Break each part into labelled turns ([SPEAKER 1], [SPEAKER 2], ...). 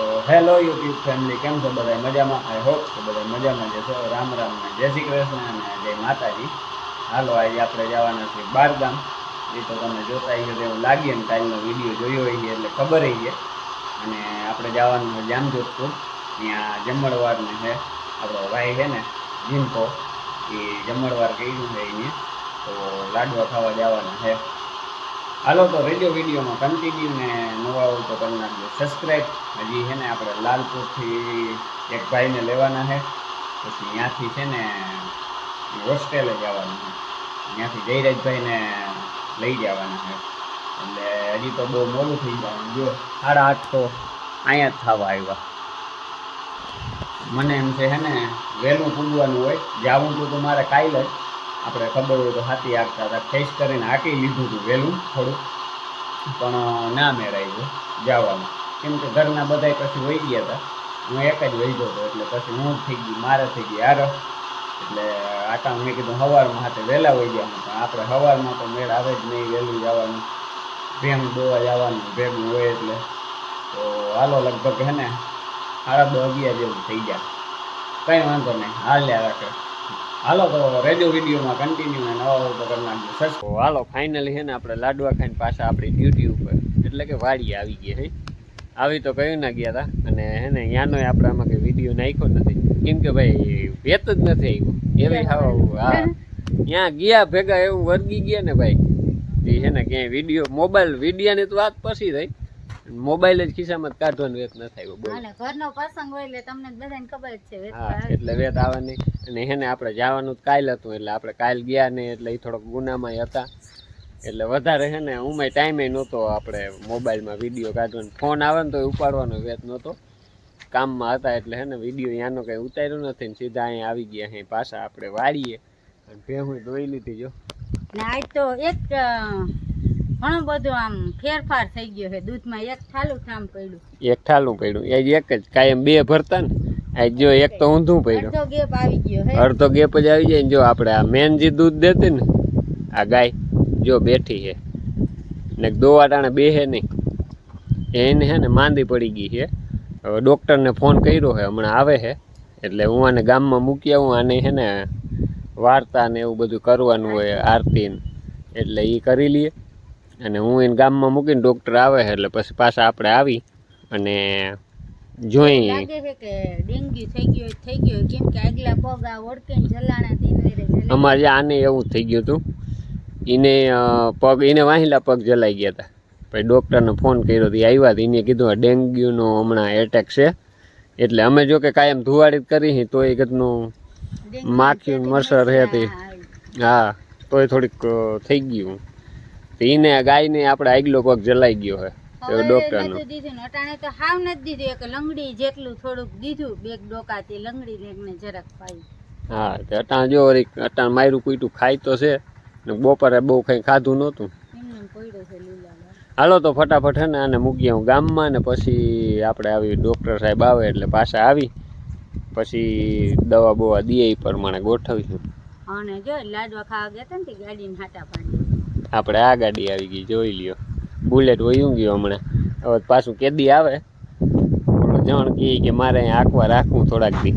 [SPEAKER 1] તો hello YouTube family, કેમ છો બધા? મજામાં? આઈ હોપ કે બધા મજામાં જશો રામ રામ ને જય શ્રી કૃષ્ણ અને જય માતાજી. હાલો, આજે આપણે જવાના છે બારગામ. એ તો તમે જોતા હશે તેવું લાગીએ ને કાલનો વીડિયો જોયો હોય એટલે ખબર છે અને આપણે જવાનું છે જામજોધપુર. ત્યાં જમણવાર ને છે આપણો ભાઈ છે ને, જીનકો. એ જમણવાર કહ્યું છે એને તો લાડવા ખાવા જવાના છે. હાલો તો રેડિયો વિડીયોમાં કન્ટિન્યુ ને નવા હોય તો કરી નાખજો. સબસ્ક્રાઈબ હજી છે ને આપણે લાલપુરથી એક ભાઈને લેવાના છે. પછી ત્યાંથી છે ને હોસ્ટેલે જવાનું છે. ત્યાંથી જયરાજભાઈને લઈ જવાના છે. એટલે હજી તો બહુ મોડું થઈ જવાનું જો સાડા આઠ તો અહીંયા જ થવા આવ્યા. મને એમ છે ને વહેલું પૂગવાનું હોય. જવું તો તો મારે કાલે જ. આપણે ખબર હોય તો હાથી હાંકતા હતા. ખેસ કરીને હાકી લીધું હતું વહેલું, થોડુંક. પણ ના મેળાયું જવાનું. કેમ કે ઘરના બધા પછી વહી ગયા હતા. હું એક જ વહી ગયો હતો, એટલે પછી હું થઈ ગઈ, મારે થઈ ગઈ હારો. એટલે આટા મેં કીધું સવારમાં હાથે વહેલા વહી ગયા પણ આપણે સવારમાં તો મેળ આવે જ નહીં વહેલું જવાનું. ભેમ દોવા જવાનું ભેગું હોય એટલે. તો હાલો લગભગ હે ને, સાડા દો અગિયાર જેવું થઈ ગયા. કંઈ વાંધો નહીં, હાલ્યા રાખે. હાલો તો રેડિયો વિડીયોમાં કન્ટિન્યુ ને નવા કરી નાખજો. સસ હાલો ફાઇનલી છે ને આપણે લાડવા ખાઈને પાછા આપણી ડ્યુટી ઉપર. એટલે કે વાડીએ આવી ગયા હે આવી તો કયું ના ગયા હતા અને હે ને યાનો આપણે આમાં કંઈ વીડિયો નાખ્યો નથી. કેમ કે ભાઈ વેત જ નથી આવ્યું. એવી હા. ત્યાં ગયા ભેગા એવું વર્ગી ગયા ને ભાઈ. એ છે ને ક્યાંય વીડિયો મોબાઈલ વિડીયાની તો વાત પછી થઈ. મોબાઈલ જ ખિસ્સામાં કાઢવાનો વેત ન થાય બોલ
[SPEAKER 2] ઘરનો પ્રસંગ હોય એટલે તમને બધાને ખબર જ છે
[SPEAKER 1] હા એટલે વેત આવવાની. અને હેને આપણે જવાનું કાલ હતું એટલે આપણે કાલ ગયા ને એટલે એ થોડોક ગુનામાં હતા. એટલે વધારે છે ને ઉમાંય ટાઈમે નહોતો આપણે મોબાઈલમાં વીડિયો કાઢવાનો. ફોન આવે ને તો ઉપાડવાનો વેત નહોતો. કામમાં હતા એટલે હે ને વીડિયો ત્યાંનો કંઈ ઉતાર્યો નથી ને સીધા અહીંયા આવી ગયા અહીં પાછા આપણે વાળીએ. અને ભેહું ધોઈ લીધી જો.
[SPEAKER 2] ને આજ તો એક ઘણું બધો આમ ફેરફાર થઈ ગયો છે. દૂધમાં એક ઠાલું થામ પડ્યું.
[SPEAKER 1] એક ઠાલું પડ્યું. એ એક જ. કાયમ બે ભરતા ને. આજ જો એક તો ઊંધું પડ્યું.
[SPEAKER 2] અડધો ગેપ આવી ગયો હે
[SPEAKER 1] અડધો ગેપ જ આવી જાય ને જો આપણે આ મેન જે દૂધ દેતી ને આ ગાય જો બેઠી છે. ને દોવા ટાણે બેહે નહીં. એને હે ને માંદી પડી ગઈ છે. હવે ડૉક્ટરને ફોન કર્યો છે. હમણાં આવે છે. એટલે હું આને ગામમાં મૂકી આવું. આને હે ને વાર્તા ને એવું બધું કરવાનું હોય આરતી ને. એટલે એ કરી લઈએ અને હું એને ગામમાં મૂકીને ડૉક્ટર આવે છે એટલે પછી પાછા આપણે આવી અને જોઈ
[SPEAKER 2] લાગે છે કે ડેન્ગ્યુ થઈ ગયો થઈ ગયો હોય. કેમ કે આગલા પગ આ ઓળખીને જલાણા તીન
[SPEAKER 1] અમારે આને એવું થઈ ગયું હતું એને પગ એને વાહિલા પગ જલાઈ ગયા હતા પછી ડૉક્ટરને ફોન કર્યો હતો એ આવ્યા હતા એને કીધું ડેન્ગ્યુનો હમણાં એટેક છે. એટલે અમે જો કે કાયમ ધુવાડી કરી હતી તો એ
[SPEAKER 2] કદનું
[SPEAKER 1] માખી મસર
[SPEAKER 2] તે
[SPEAKER 1] હતી.
[SPEAKER 2] હા,
[SPEAKER 1] તોય થોડીક થઈ ગયું. એને ગાયને આપણે આગલો પગ જલાઈ ગયો હોય તો
[SPEAKER 2] હવે દીધું અટાણે તો હાવ નથી દીધું એક લંગડી જેટલું થોડુંક દીધું બેગ ડોકાથી લંગડી ને જરાક પાઈ
[SPEAKER 1] હા તો અટાણ જો અટાણ માયરું કુઈટું ખાય તો છે ને બપોરે બહુ કંઈ ખાધું નહોતું. હાલો તો ફટાફટ હે ને આને મૂકી આવું ગામમાં ને પછી આપણે આવી ડૉક્ટર સાહેબ આવે એટલે પાછા આવી પછી દવા બવા દઈએ એ પ્રમાણે ગોઠવીશું.
[SPEAKER 2] અને જો લાડવા ખાવા ગયા હતા ને ગાડીને હાટા પાડી
[SPEAKER 1] આપણે આ ગાડી આવી ગઈ, જોઈ લ્યો. બુલેટ વયું ગયો હમણાં. હવે પાછું કેદી આવે. જણ કહે કે મારે અહીંયા આંકવા રાખવું થોડાક દી.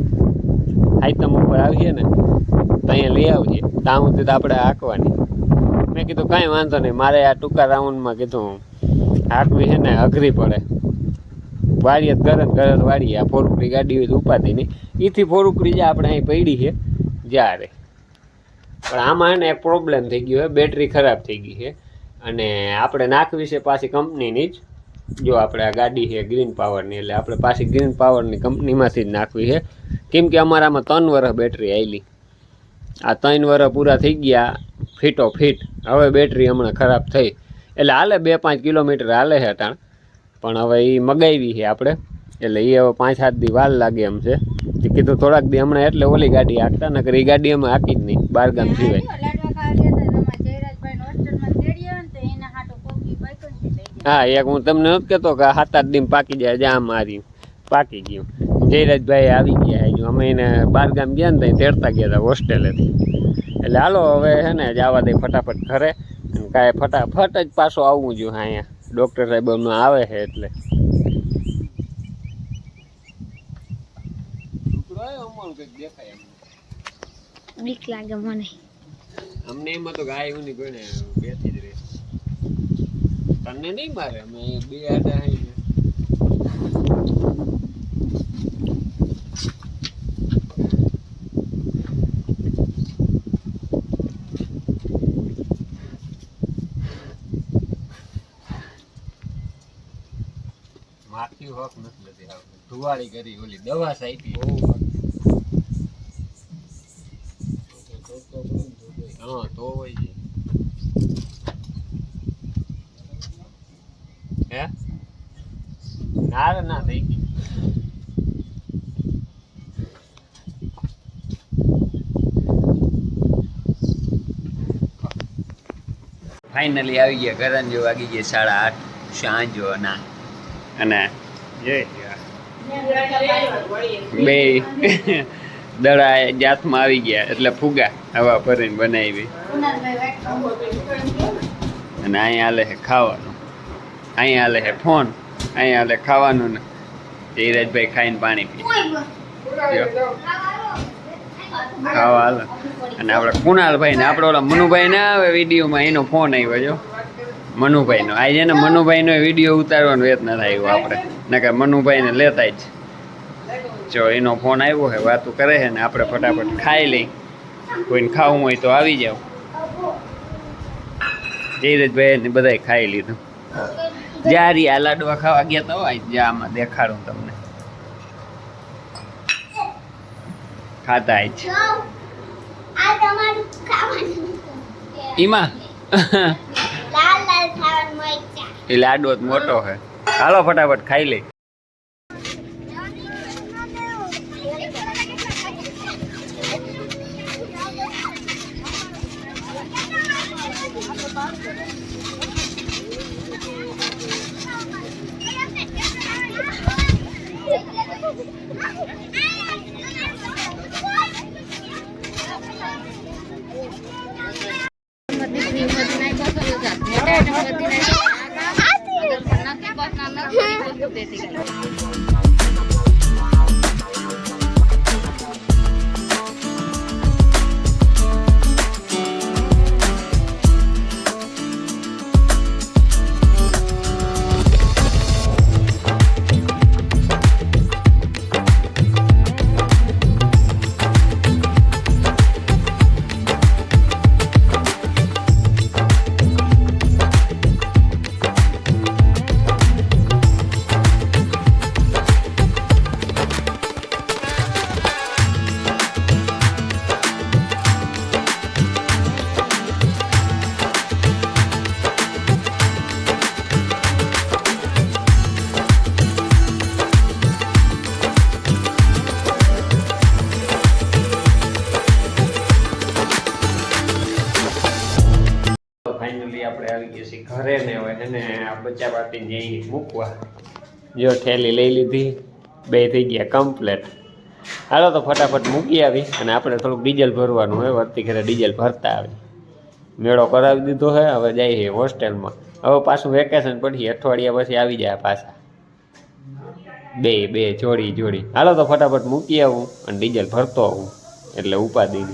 [SPEAKER 1] આઈટમ ઉપર આવીએ ને, તો અહીંયા લઈ આવજે. ત્યાં સુધી તો આપણે આંકવાની. મેં કીધું કાંઈ વાંધો નહીં. મારે આ ટૂંકા રાઉન્ડમાં કીધું, હાંકવી છે ને અઘરી પડે. વાળીએ જ ગરજ વાળીએ. આ ફોરુકડી ગાડી હોય તો ઉપાધી નહીં. એથી ફોરુકડી જે આપણે અહીં પડી છે, જ્યારે. પણ આમાં ને એક પ્રોબ્લેમ થઈ ગયો છે બેટરી ખરાબ થઈ ગઈ છે અને આપણે નાખવી છે પાછી કંપનીની જ. જો આપણે આ ગાડી છે ગ્રીન પાવરની એટલે આપણે પાછી ગ્રીન પાવરની કંપનીમાંથી જ નાખવી છે. કેમ કે અમારામાં ત્રણ વર્ષ બેટરી આવેલી આ ત્રણ વર્ષ પૂરા થઈ ગયા ફીટો ફીટ હવે બેટરી હમણાં ખરાબ થઈ. એટલે હાલે બે પાંચ કિલોમીટર હાલે છે અટાણ. પણ હવે એ મગાવી છે આપણે. એટલે એ હવે પાંચ સાત દી વાર લાગે એમ છે. કીધું થોડાક દી હમણાં એટલે ઓલી ગાડી હાંકતા નકર એ ગાડી અમે હાંકી જ નહીં સિવાય.
[SPEAKER 2] તે લઈ જાય
[SPEAKER 1] હા એક હું તમને નથી કહેતો કે સાત આઠ દી પાકી જાય જ્યાં મારી પાકી ગયું. જયરાજભાઈ આવી ગયા હજુ અમે એને બારગામ ગયા ને ત્યાં તેડતા ગયા હતા હોસ્ટેલેથી. એટલે હાલો હવે છે ને જવા દે ફટાફટ ઘરે. અને કાંઈ ફટાફટ જ પાછો આવવું જોઈએ અહીંયા. ડૉક્ટર સાહેબ અમને આવે છે એટલે. અમારું કંઈક દેખાય એમ.
[SPEAKER 3] બીક લાગે મને.
[SPEAKER 1] અમને એમાં તો ગાય એવું નહીં કોઈને બેઠી જ રહે. તને નહીં મારે? અમે બે આડા આવીને. માખી હોક નથી લેતી આવતી ધુવાડી કરી ઓલી દવા સાઈપી હા તો હોય છે હે ના રે ના થઈ ગઈ ફાઇનલી આવી ગયા કરન જો વાગી ગયા સાડા આઠ સાંજો ના અને જય બે દડા જાતમાં આવી ગયા, એટલે ફુગા હવા ભરીને બનાવી. અને અહીંયા હાલે છે ખાવાનું. અહીંયા હાલે છે ફોન અહીંયા હાલે ખાવાનું ને. ધીરજભાઈ ખાઈને પાણી પી. ખાવા હાલે. અને આપણે કુણાલભાઈ ને, આપણે ઓલા મનુભાઈ ના આવે વિડીયોમાં, એનો ફોન આવ્યો જો. મનુભાઈનો આજે ને મનુભાઈનો વીડિયો ઉતારવાનો જ ન થાય આપણે. નકર મનુભાઈને લેતા જ. જો એનો ફોન આવ્યો છે વાતો કરે છે ને આપણે ફટાફટ ખાઈ લઈ. કોઈને ખાવું હોય તો આવી જાવ ધીરજભાઈ ને બધાય ખાઈ લીધું. જારી આ લાડવા ખાવા ગયા તો હોય જ્યાં આમાં દેખાડું તમને. ખાતા જ
[SPEAKER 3] મજા
[SPEAKER 1] એ લાડવો જ મોટો છે હાલો ફટાફટ ખાઈ લઈ. ફાઇનલી છીએ ઘરે ને એને આ બચ્ચા પાટીને જઈ મૂકવા. જો થેલી લઈ લીધી, બે થઈ ગયા કમ્પ્લેટ હાલો તો ફટાફટ મૂકી આવી અને આપણે થોડુંક ડીઝલ ભરવાનું હોય, વર્તી ઘરે ડીઝલ ભરતા આવી. મેળો કરાવી દીધો છે હવે જઈએ હોસ્ટેલમાં. હવે પાછું વેકેશન પડી, અઠવાડિયા પછી આવી જાય પાછા. બે બે, જોડી જોડી. હાલો તો ફટાફટ મૂકી આવું અને ડીઝલ ભરતો આવું, એટલે ઉપાદી